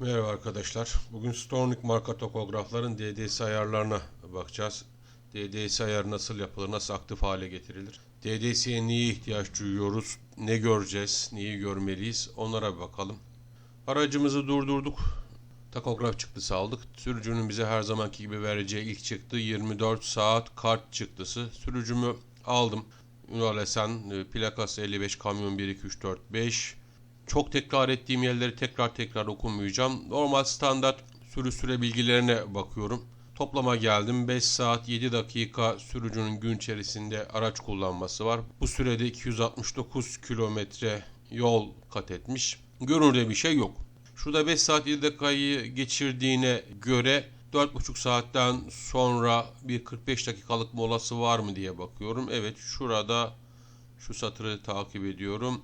Merhaba arkadaşlar. Bugün Stornik marka tokografların DDS ayarlarına bakacağız. DDS ayarı nasıl yapılır, nasıl aktif hale getirilir? DDS'ye niye ihtiyaç duyuyoruz, ne göreceğiz, neyi görmeliyiz onlara bir bakalım. Aracımızı durdurduk. Takograf çıktısı aldık. Sürücünün bize her zamanki gibi vereceği ilk çıktı 24 saat kart çıktısı. Sürücümü aldım. Ünal Esen, e, plakası 55 kamyon 1 2 3 4 5 çok tekrar ettiğim yerleri tekrar tekrar okumayacağım. Normal standart sürü süre bilgilerine bakıyorum. Toplama geldim. 5 saat 7 dakika sürücünün gün içerisinde araç kullanması var. Bu sürede 269 kilometre yol kat etmiş. Görünürde bir şey yok. Şurada 5 saat 7 dakikayı geçirdiğine göre 4,5 saatten sonra bir 45 dakikalık molası var mı diye bakıyorum. Evet şurada şu satırı takip ediyorum.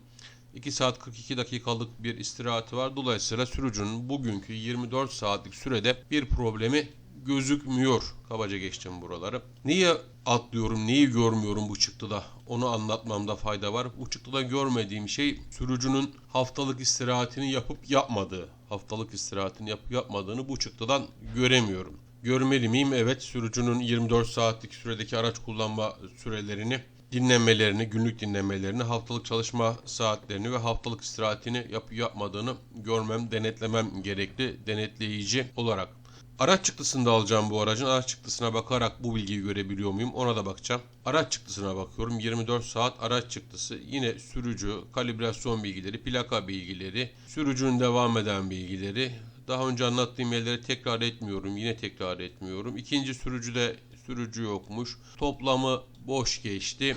2 saat 42 dakikalık bir istirahati var. Dolayısıyla sürücünün bugünkü 24 saatlik sürede bir problemi gözükmüyor. Kabaca geçtim buraları. Niye atlıyorum, neyi görmüyorum bu çıktıda? Onu anlatmamda fayda var. Bu çıktıda görmediğim şey sürücünün haftalık istirahatini yapıp yapmadığı. Haftalık istirahatini yapıp yapmadığını bu çıktıdan göremiyorum. Görmeli miyim? Evet. Sürücünün 24 saatlik süredeki araç kullanma sürelerini dinlenmelerini, günlük dinlenmelerini, haftalık çalışma saatlerini ve haftalık istirahatini yapıp yapmadığını görmem, denetlemem gerekli denetleyici olarak. Araç çıktısını da alacağım bu aracın. Araç çıktısına bakarak bu bilgiyi görebiliyor muyum? Ona da bakacağım. Araç çıktısına bakıyorum. 24 saat araç çıktısı. Yine sürücü, kalibrasyon bilgileri, plaka bilgileri, sürücünün devam eden bilgileri. Daha önce anlattığım yerleri tekrar etmiyorum. Yine tekrar etmiyorum. İkinci sürücüde sürücü yokmuş. Toplamı boş geçti.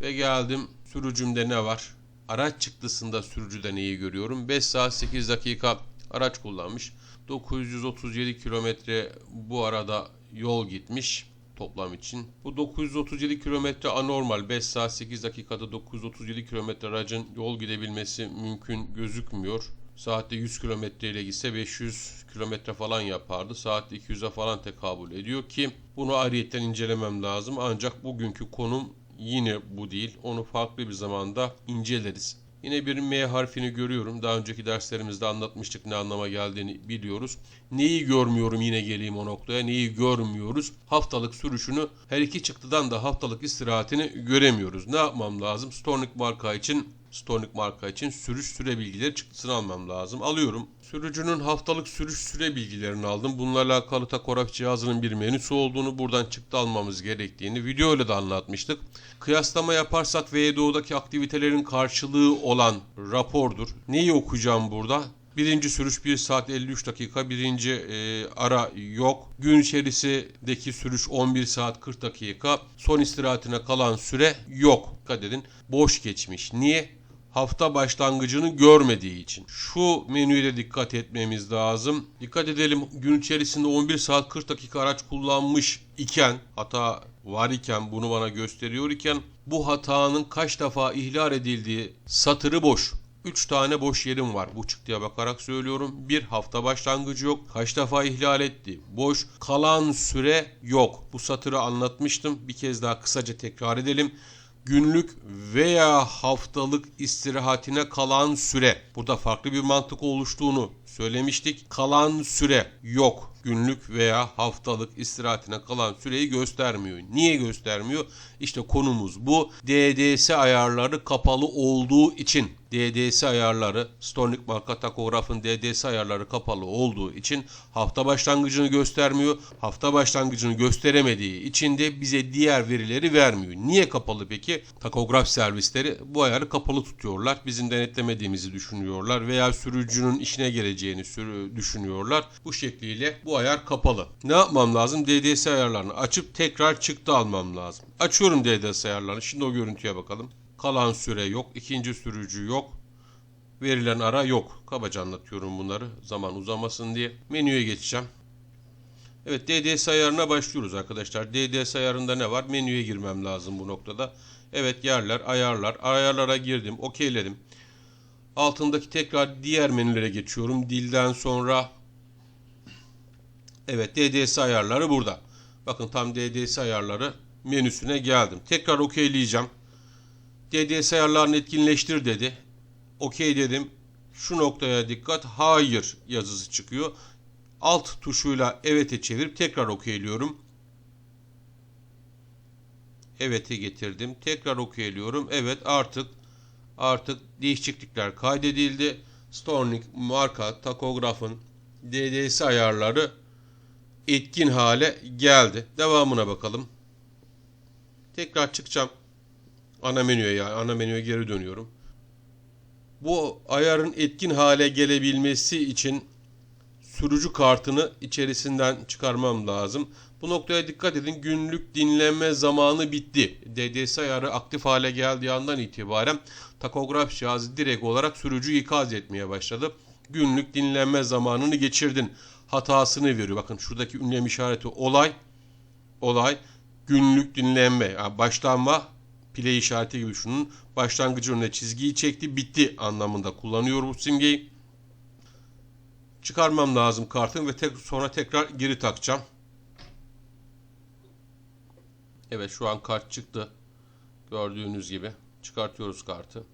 Ve geldim sürücümde ne var? Araç çıktısında sürücüde neyi görüyorum? 5 saat 8 dakika araç kullanmış. 937 kilometre bu arada yol gitmiş toplam için. Bu 937 kilometre anormal. 5 saat 8 dakikada 937 kilometre aracın yol gidebilmesi mümkün gözükmüyor. Saatte 100 kilometre ile gitse 500 kilometre falan yapardı. Saatte 200'e falan tekabül ediyor ki bunu ayrıyetten incelemem lazım. Ancak bugünkü konum yine bu değil. Onu farklı bir zamanda inceleriz. Yine bir M harfini görüyorum. Daha önceki derslerimizde anlatmıştık ne anlama geldiğini biliyoruz. Neyi görmüyorum yine geleyim o noktaya. Neyi görmüyoruz? Haftalık sürüşünü her iki çıktıdan da haftalık istirahatini göremiyoruz. Ne yapmam lazım? Stornik marka için Stornik marka için sürüş süre bilgileri çıktısını almam lazım. Alıyorum. Sürücünün haftalık sürüş süre bilgilerini aldım. Bununla alakalı takograf cihazının bir menüsü olduğunu, buradan çıktı almamız gerektiğini video ile de anlatmıştık. Kıyaslama yaparsak VDO'daki aktivitelerin karşılığı olan rapordur. Neyi okuyacağım burada? Birinci sürüş 1 saat 53 dakika. Birinci e, ara yok. Gün içerisindeki sürüş 11 saat 40 dakika. Son istirahatine kalan süre yok. Dikkat edin. Boş geçmiş. Niye? Hafta başlangıcını görmediği için. Şu menüye de dikkat etmemiz lazım. Dikkat edelim gün içerisinde 11 saat 40 dakika araç kullanmış iken hata var iken bunu bana gösteriyor iken bu hatanın kaç defa ihlal edildiği satırı boş. 3 tane boş yerim var. Bu çıktıya bakarak söylüyorum. Bir hafta başlangıcı yok. Kaç defa ihlal etti? Boş. Kalan süre yok. Bu satırı anlatmıştım. Bir kez daha kısaca tekrar edelim günlük veya haftalık istirahatine kalan süre. Burada farklı bir mantık oluştuğunu söylemiştik. Kalan süre yok. Günlük veya haftalık istirahatine kalan süreyi göstermiyor. Niye göstermiyor? İşte konumuz bu. DDS ayarları kapalı olduğu için DDS ayarları Stornik marka takografın DDS ayarları kapalı olduğu için hafta başlangıcını göstermiyor. Hafta başlangıcını gösteremediği için de bize diğer verileri vermiyor. Niye kapalı peki? Takograf servisleri bu ayarı kapalı tutuyorlar. Bizim denetlemediğimizi düşünüyorlar veya sürücünün işine geleceğini düşünüyorlar. Bu şekliyle bu ayar kapalı. Ne yapmam lazım? DDS ayarlarını açıp tekrar çıktı almam lazım. Açıyorum DDS ayarlarını. Şimdi o görüntüye bakalım. Kalan süre yok. ikinci sürücü yok. Verilen ara yok. Kabaca anlatıyorum bunları zaman uzamasın diye. Menüye geçeceğim. Evet DDS ayarına başlıyoruz arkadaşlar. DDS ayarında ne var? Menüye girmem lazım bu noktada. Evet yerler, ayarlar. Ayarlara girdim, okeyledim. Altındaki tekrar diğer menülere geçiyorum. Dilden sonra Evet DDS ayarları burada. Bakın tam DDS ayarları menüsüne geldim. Tekrar okeyleyeceğim. DDS ayarlarını etkinleştir dedi. Okey dedim. Şu noktaya dikkat. Hayır yazısı çıkıyor. Alt tuşuyla evet'e çevirip tekrar okeyliyorum. Evet'e getirdim. Tekrar okeyliyorum. Evet artık artık değişiklikler kaydedildi. Stornik marka takografın DDS ayarları etkin hale geldi. Devamına bakalım. Tekrar çıkacağım. Ana menüye yani ana menüye geri dönüyorum. Bu ayarın etkin hale gelebilmesi için sürücü kartını içerisinden çıkarmam lazım. Bu noktaya dikkat edin. Günlük dinlenme zamanı bitti. DDS ayarı aktif hale geldiği andan itibaren takograf cihazı direkt olarak sürücüyü ikaz etmeye başladı. Günlük dinlenme zamanını geçirdin. Hatasını veriyor. Bakın şuradaki ünlem işareti olay. Olay günlük dinlenme. Yani başlanma play işareti gibi şunun başlangıcı önüne çizgiyi çekti bitti anlamında kullanıyor bu simgeyi. Çıkarmam lazım kartın ve tek, sonra tekrar geri takacağım. Evet şu an kart çıktı. Gördüğünüz gibi. Çıkartıyoruz kartı.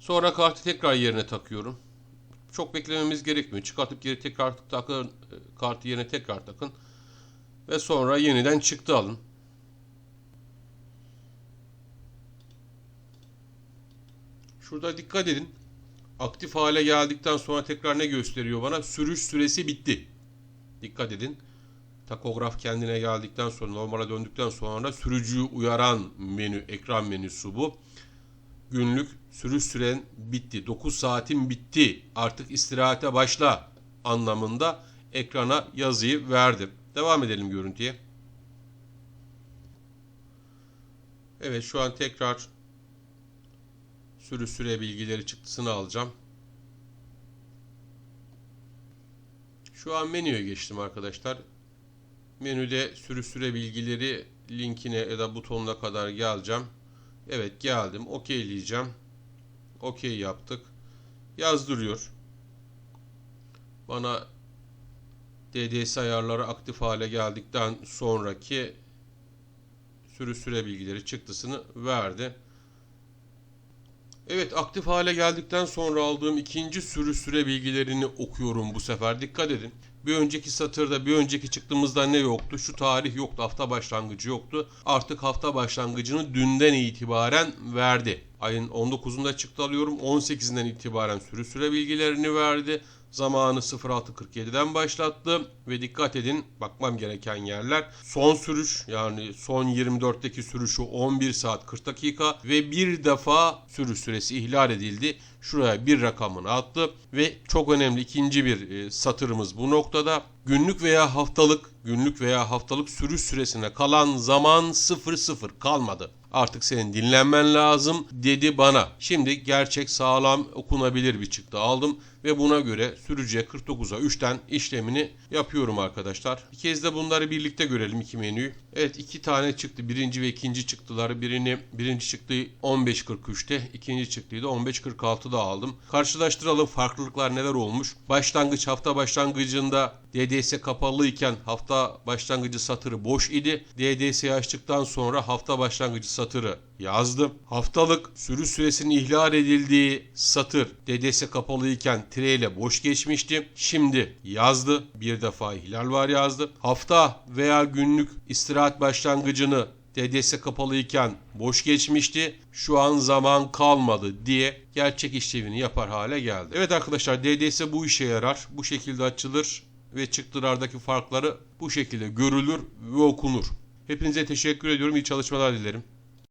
Sonra kartı tekrar yerine takıyorum. Çok beklememiz gerekmiyor. Çıkartıp geri tekrar takın, kartı yerine tekrar takın. Ve sonra yeniden çıktı alın. Şurada dikkat edin. Aktif hale geldikten sonra tekrar ne gösteriyor bana? Sürüş süresi bitti. Dikkat edin. Takograf kendine geldikten sonra normale döndükten sonra sürücüyü uyaran menü, ekran menüsü bu. Günlük sürüş süren bitti. 9 saatin bitti. Artık istirahate başla anlamında ekrana yazıyı verdim. Devam edelim görüntüye. Evet şu an tekrar sürü süre bilgileri çıktısını alacağım. Şu an menüye geçtim arkadaşlar. Menüde sürü süre bilgileri linkine ya da butonuna kadar geleceğim. Evet geldim. Okeyleyeceğim. Okey yaptık. Yazdırıyor. Bana DDS ayarları aktif hale geldikten sonraki sürü süre bilgileri çıktısını verdi. Evet aktif hale geldikten sonra aldığım ikinci sürü süre bilgilerini okuyorum bu sefer. Dikkat edin. Bir önceki satırda bir önceki çıktığımızda ne yoktu? Şu tarih yoktu. Hafta başlangıcı yoktu. Artık hafta başlangıcını dünden itibaren verdi. Ayın 19'unda çıktı alıyorum. 18'inden itibaren sürü süre bilgilerini verdi. Zamanı 06.47'den başlattı ve dikkat edin bakmam gereken yerler son sürüş yani son 24'teki sürüşü 11 saat 40 dakika ve bir defa sürüş süresi ihlal edildi. Şuraya bir rakamını attı ve çok önemli ikinci bir e, satırımız bu noktada. Günlük veya haftalık günlük veya haftalık sürüş süresine kalan zaman 00 kalmadı. Artık senin dinlenmen lazım dedi bana. Şimdi gerçek sağlam okunabilir bir çıktı aldım ve buna göre sürücüye 49'a 3'ten işlemini yapıyorum arkadaşlar. Bir kez de bunları birlikte görelim iki menüyü. Evet iki tane çıktı. Birinci ve ikinci çıktıları. Birini birinci çıktığı 15.43'te, ikinci çıktığı da 15.46'da aldım. Karşılaştıralım farklılıklar neler olmuş. Başlangıç hafta başlangıcında DDS kapalı iken hafta başlangıcı satırı boş idi. DDS'yi açtıktan sonra hafta başlangıcı satırı yazdım. Haftalık sürü süresinin ihlal edildiği satır DDS kapalı iken tire ile boş geçmişti. Şimdi yazdı. Bir defa ihlal var yazdı. Hafta veya günlük istirahat başlangıcını DDS kapalı iken boş geçmişti. Şu an zaman kalmadı diye gerçek işlevini yapar hale geldi. Evet arkadaşlar DDS bu işe yarar. Bu şekilde açılır ve çıktılardaki farkları bu şekilde görülür ve okunur. Hepinize teşekkür ediyorum. İyi çalışmalar dilerim.